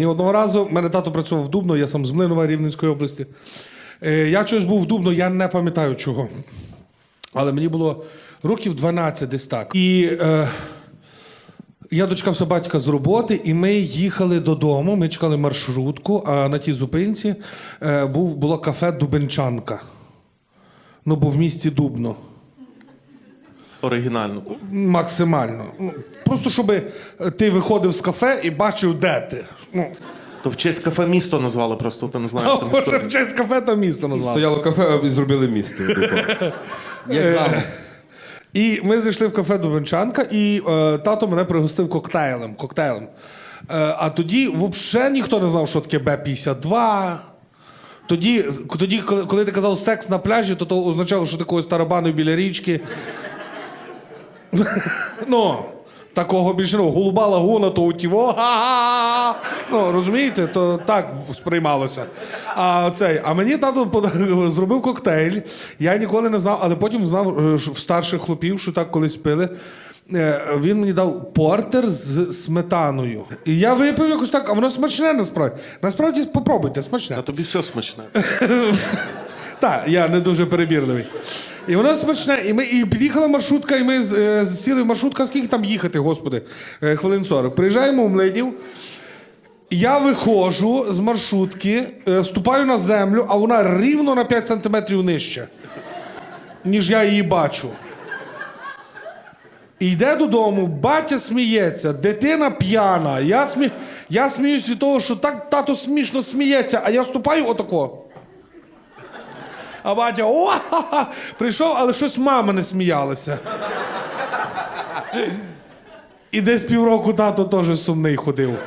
І одного разу мене тато працював в Дубно, я сам з Млинова Рівненської області. Е, я щось був в Дубно, я не пам'ятаю чого. Але мені було років 12 десь так. І е, я дочекався батька з роботи, і ми їхали додому. Ми чекали маршрутку, а на тій зупинці е, був, було кафе Дубенчанка. Ну, бо в місті Дубно. Оригінально. Максимально. Ну, Просто щоб ти виходив з кафе і бачив, де ти. Ну, То в честь кафе місто назвали, просто ти не знаєш. а там може в честь кафе то місто назвали. Стояло кафе і зробили місто. типу. Як замок. І ми зайшли в кафе Дубенчанка, і е, тато мене пригостив коктейлем. коктейлем. Е, а тоді взагалі ніхто не знав, що таке Б-52. Тоді, тоді коли, коли ти казав секс на пляжі, то то означало, що ти когось тарабанив біля річки. Ну, такого більше ну, голуба лагуна, то утіво. га-га. Ну, розумієте, то так сприймалося. А, цей, а мені тато пода- зробив коктейль. Я ніколи не знав, але потім знав е, що в старших хлопів, що так колись пили. Е, Він мені дав портер з сметаною. І я випив якось так, а воно смачне насправді. Насправді попробуйте, смачне. А тобі все смачне. Так, я не дуже перебірливий. І воно смачне, і ми і під'їхала маршрутка, і ми е, сіли в маршрутку. А Скільки там їхати, господи? Е, Хвилин 40. Приїжджаємо в Млинів. Я виходжу з маршрутки, е, ступаю на землю, а вона рівно на 5 сантиметрів нижче, ніж я її бачу. І йде додому, батя сміється, дитина п'яна. Я, смі... я сміюсь від того, що так тато смішно сміється, а я ступаю отако. А батя о, ха-ха, прийшов, але щось мама не сміялася. І десь півроку тато теж сумний ходив.